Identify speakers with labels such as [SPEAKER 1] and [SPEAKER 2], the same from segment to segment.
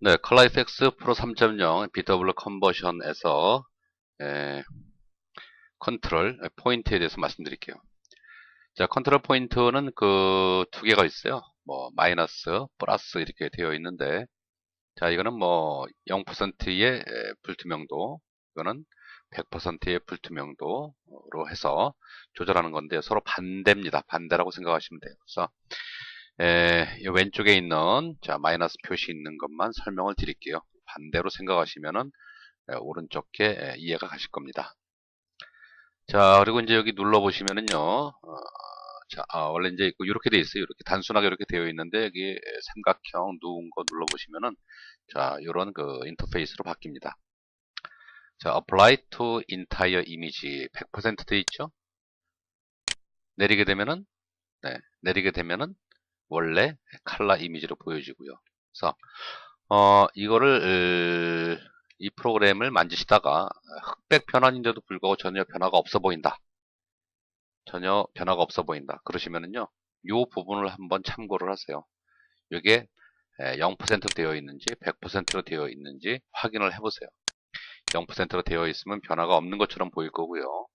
[SPEAKER 1] 네, 컬러이펙스 프로 3.0 BW 컨버션에서 에, 컨트롤 포인트에 대해서 말씀드릴게요. 자, 컨트롤 포인트는 그 두 개가 있어요. 뭐 마이너스, 플러스 이렇게 되어 있는데 자, 이거는 뭐 0%의 불투명도, 이거는 100%의 불투명도로 해서 조절하는 건데 서로 반대입니다. 반대라고 생각하시면 돼요. 그래서 에, 왼쪽에 있는 자 마이너스 표시 있는 것만 설명을 드릴게요. 반대로 생각하시면은 에, 오른쪽에 에, 이해가 가실 겁니다. 자 그리고 이제 여기 눌러 보시면은요. 어, 자 아, 원래 이제 이렇게 되어 있어요. 이렇게 단순하게 이렇게 되어 있는데 여기 삼각형 누운 거 눌러 보시면은 자 이런 그 인터페이스로 바뀝니다. 자 apply to entire image 100%돼 있죠. 내리게 되면은 네, 내리게 되면은 원래 칼라 이미지로 보여지고요. 그래서 어, 이거를 이 프로그램을 만지시다가 흑백 변환인데도 불구하고 전혀 변화가 없어 보인다. 전혀 변화가 없어 보인다. 그러시면은요, 이 부분을 한번 참고를 하세요. 이게 0% 되어 있는지 100%로 되어 있는지 확인을 해보세요. 0%로 되어 있으면 변화가 없는 것처럼 보일 거고요.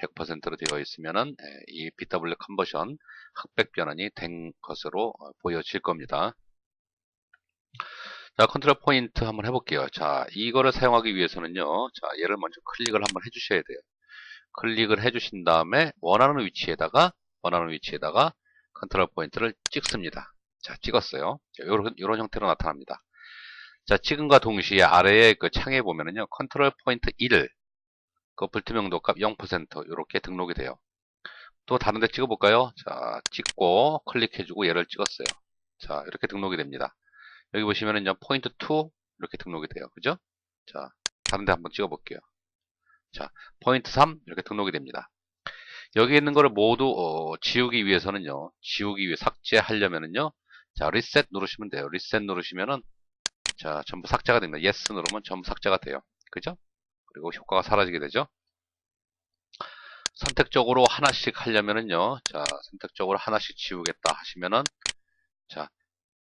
[SPEAKER 1] 100%로 되어 있으면은 이 BW 컨버션 흑백 변환이 된 것으로 어, 보여질 겁니다. 자, 컨트롤 포인트 한번 해볼게요. 자, 이거를 사용하기 위해서는요. 자, 얘를 먼저 클릭을 한번 해주셔야 돼요. 클릭을 해주신 다음에 원하는 위치에다가 원하는 위치에다가 컨트롤 포인트를 찍습니다. 자, 찍었어요. 자, 요런, 형태로 나타납니다. 자, 찍은과 동시에 아래에 그 창에 보면은요. 컨트롤 포인트 1, 그 불투명도 값 0% 이렇게 등록이 돼요. 또 다른 데 찍어볼까요? 자, 찍고 클릭해주고 얘를 찍었어요. 자, 이렇게 등록이 됩니다. 여기 보시면은요, 포인트 2 이렇게 등록이 돼요. 그죠? 자, 다른 데 한번 찍어볼게요. 자, 포인트 3 이렇게 등록이 됩니다. 여기 있는 거를 모두 어, 지우기 위해서는요, 지우기 위해 삭제하려면은요, 자, 리셋 누르시면 돼요. 리셋 누르시면은 자, 전부 삭제가 됩니다. yes 누르면 전부 삭제가 돼요. 그죠? 그리고 효과가 사라지게 되죠. 선택적으로 하나씩 하려면은요. 자, 선택적으로 하나씩 지우겠다 하시면은 자,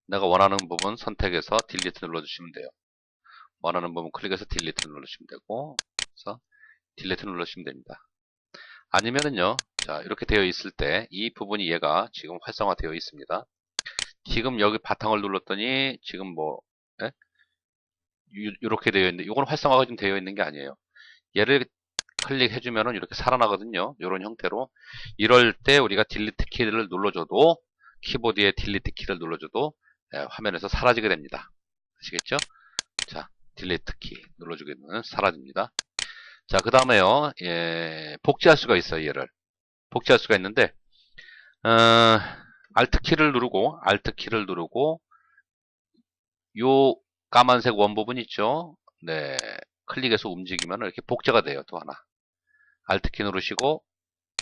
[SPEAKER 1] 내가 원하는 부분 선택해서 딜리트 눌러주시면 돼요. 원하는 부분 클릭해서 딜리트 눌러주시면 되고 그래서 딜리트 눌러주시면 됩니다. 아니면은요. 자, 이렇게 되어 있을 때 이 부분이 얘가 지금 활성화되어 있습니다. 지금 여기 바탕을 눌렀더니 지금 뭐 예? 이렇게 되어 있는데 이건 활성화가 좀 되어 있는 게 아니에요. 얘를 클릭해 주면은 이렇게 살아나거든요. 이런 형태로. 이럴 때 우리가 딜리트 키를 눌러줘도 키보드에 딜리트 키를 눌러줘도 예, 화면에서 사라지게 됩니다. 아시겠죠? 자, 딜리트 키 눌러주게 되면 사라집니다. 자, 그 다음에요. 예, 복제할 수가 있어요. 얘를. 복제할 수가 있는데 어, Alt 키를 누르고 Alt 키를 누르고 요 까만색 원 부분 있죠? 네. 클릭해서 움직이면 이렇게 복제가 돼요. 또 하나. Alt키 누르시고,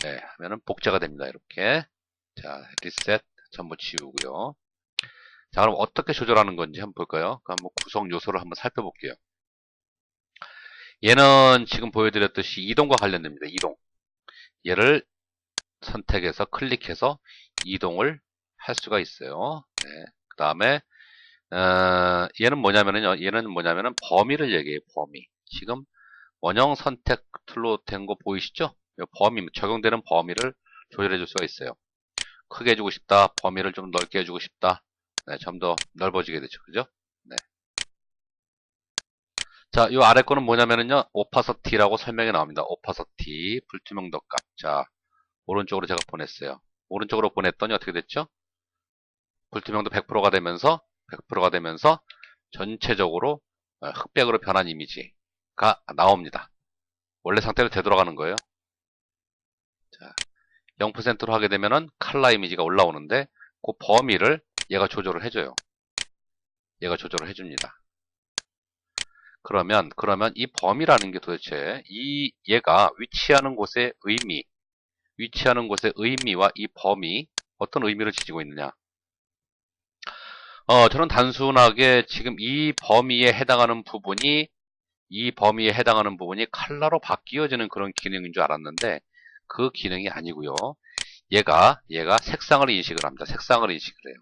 [SPEAKER 1] 네. 하면은 복제가 됩니다. 이렇게. 자, 리셋 전부 지우고요. 자, 그럼 어떻게 조절하는 건지 한번 볼까요? 그 한번 구성 요소를 한번 살펴볼게요. 얘는 지금 보여드렸듯이 이동과 관련됩니다. 이동. 얘를 선택해서 클릭해서 이동을 할 수가 있어요. 네. 그 다음에 어, 얘는 뭐냐면요. 얘는 뭐냐면은 범위를 얘기해요. 범위. 지금 원형 선택 툴로 된 거 보이시죠? 범위, 적용되는 범위를 조절해 줄 수가 있어요. 크게 해주고 싶다. 범위를 좀 넓게 해주고 싶다. 네, 좀 더 넓어지게 되죠. 그죠? 네. 자, 이 아래 거는 뭐냐면은요. 오파서티라고 설명이 나옵니다. 오파서티, 불투명도 값. 자, 오른쪽으로 제가 보냈어요. 오른쪽으로 보냈더니 어떻게 됐죠? 불투명도 100%가 되면서 100%가 되면서 전체적으로 어, 흑백으로 변한 이미지가 나옵니다. 원래 상태로 되돌아가는 거예요. 자, 0%로 하게 되면은 칼라 이미지가 올라오는데 그 범위를 얘가 조절을 해줘요. 얘가 조절을 해줍니다. 그러면 그러면 이 범위라는 게 도대체 이 얘가 위치하는 곳의 의미, 위치하는 곳의 의미와 이 범위 어떤 의미를 지니고 있느냐? 어, 저는 단순하게 지금 이 범위에 해당하는 부분이 이 범위에 해당하는 부분이 칼라로 바뀌어지는 그런 기능인 줄 알았는데 그 기능이 아니고요. 얘가 얘가 색상을 인식을 합니다. 색상을 인식을 해요.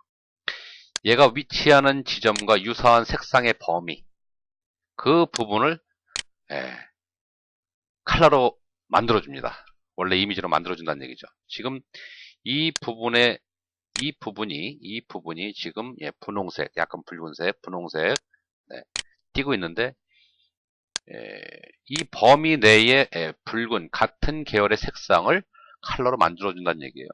[SPEAKER 1] 얘가 위치하는 지점과 유사한 색상의 범위 그 부분을 예, 칼라로 만들어줍니다. 원래 이미지로 만들어준다는 얘기죠. 지금 이 부분에 이 부분이 이 부분이 지금 예, 분홍색, 약간 붉은색, 분홍색 네, 띄고 있는데 예, 이 범위 내에 예, 붉은 같은 계열의 색상을 컬러로 만들어 준다는 얘기예요.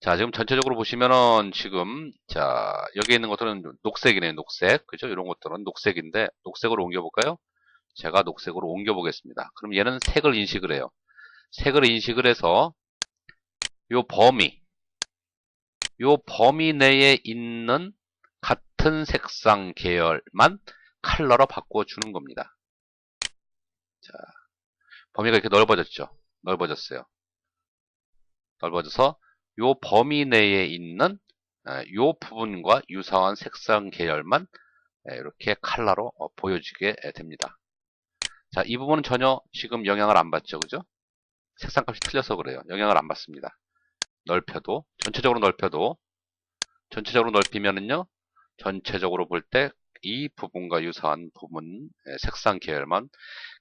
[SPEAKER 1] 자, 지금 전체적으로 보시면은 지금 자 여기 있는 것들은 녹색이네요, 녹색, 그죠? 이런 것들은 녹색인데 녹색으로 옮겨 볼까요? 제가 녹색으로 옮겨 보겠습니다. 그럼 얘는 색을 인식을 해요. 색을 인식을 해서 요 범위, 요 범위 내에 있는 같은 색상 계열만 컬러로 바꿔주는 겁니다. 자, 범위가 이렇게 넓어졌죠. 넓어졌어요. 넓어져서 요 범위 내에 있는 아, 요 부분과 유사한 색상 계열만 이렇게 컬러로 어, 보여지게 됩니다. 자, 이 부분은 전혀 지금 영향을 안 받죠. 그죠? 색상값이 틀려서 그래요. 영향을 안 받습니다. 넓혀도, 전체적으로 넓혀도, 전체적으로 넓히면은요, 전체적으로 볼 때 이 부분과 유사한 부분, 색상 계열만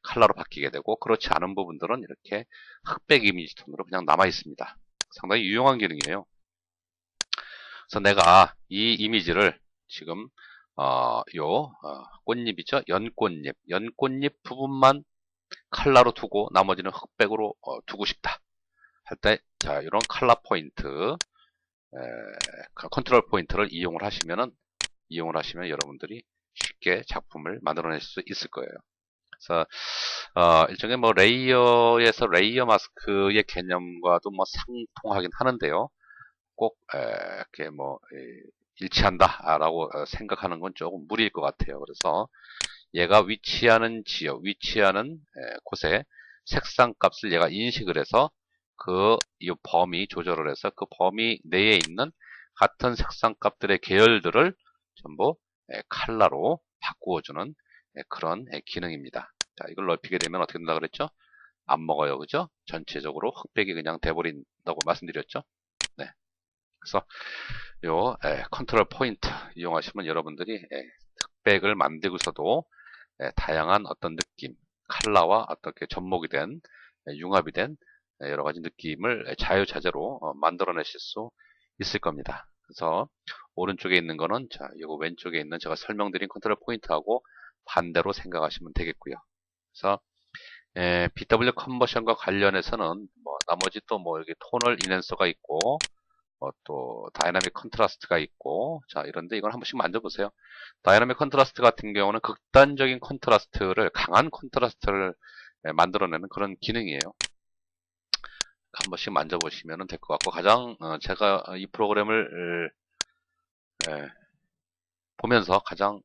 [SPEAKER 1] 컬러로 바뀌게 되고, 그렇지 않은 부분들은 이렇게 흑백 이미지 톤으로 그냥 남아 있습니다. 상당히 유용한 기능이에요. 그래서 내가 이 이미지를 지금 어, 요 어, 꽃잎이죠. 연꽃잎, 연꽃잎 부분만 칼라로 두고 나머지는 흑백으로 어, 두고 싶다. 할 때, 자, 이런 칼라 포인트, 에, 컨트롤 포인트를 이용을 하시면은, 이용을 하시면 여러분들이 쉽게 작품을 만들어낼 수 있을 거예요. 그래서, 어, 일종의 뭐 레이어에서 레이어 마스크의 개념과도 뭐 상통하긴 하는데요. 꼭, 에, 이렇게 뭐, 에, 일치한다라고 어, 생각하는 건 조금 무리일 것 같아요. 그래서 얘가 위치하는 지역, 위치하는 곳에 색상 값을 얘가 인식을 해서 그 이 범위 조절을 해서 그 범위 내에 있는 같은 색상 값들의 계열들을 전부 칼라로 바꾸어주는 그런 기능입니다. 자, 이걸 넓히게 되면 어떻게 된다 그랬죠? 안 먹어요. 그죠? 전체적으로 흑백이 그냥 돼버린다고 말씀드렸죠? 네. 그래서 요 에, 컨트롤 포인트 이용하시면 여러분들이 에, 흑백을 만들고서도 에, 다양한 어떤 느낌, 칼라와 어떻게 접목이 된 융합이 된 여러 가지 느낌을 자유자재로 어, 만들어내실 수 있을 겁니다. 그래서 오른쪽에 있는 거는 자, 이거 왼쪽에 있는 제가 설명드린 컨트롤 포인트하고 반대로 생각하시면 되겠고요. 그래서 에, BW 컨버션과 관련해서는 뭐 나머지 또 뭐 여기 톤을 인핸서가 있고 뭐 또 다이나믹 컨트라스트가 있고 자 이런데 이걸 한 번씩 만져보세요. 다이나믹 컨트라스트 같은 경우는 극단적인 컨트라스트를 강한 컨트라스트를 만들어내는 그런 기능이에요. 한 번씩 만져보시면 될 것 같고 가장 어, 제가 이 프로그램을 에, 보면서 가장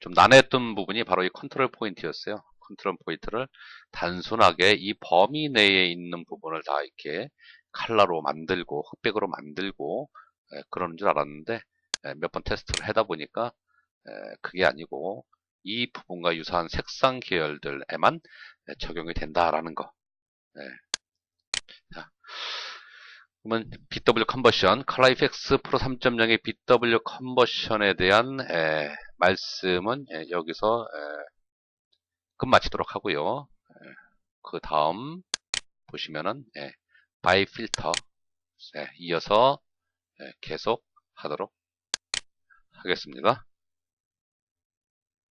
[SPEAKER 1] 좀 난해했던 부분이 바로 이 컨트롤 포인트였어요. 컨트롤 포인트를 단순하게 이 범위 내에 있는 부분을 다 이렇게 칼라로 만들고 흑백으로 만들고 에, 그러는 줄 알았는데 몇 번 테스트를 하다 보니까 에, 그게 아니고 이 부분과 유사한 색상 계열들에만 적용이 된다라는 거. 그러면 BW 컨버션, 칼라이펙스 프로 3.0의 BW 컨버션에 대한 에, 말씀은 에, 여기서 에, 끝마치도록 하고요. 그 다음 보시면은 바이 필터 이어서 계속 하도록 하겠습니다.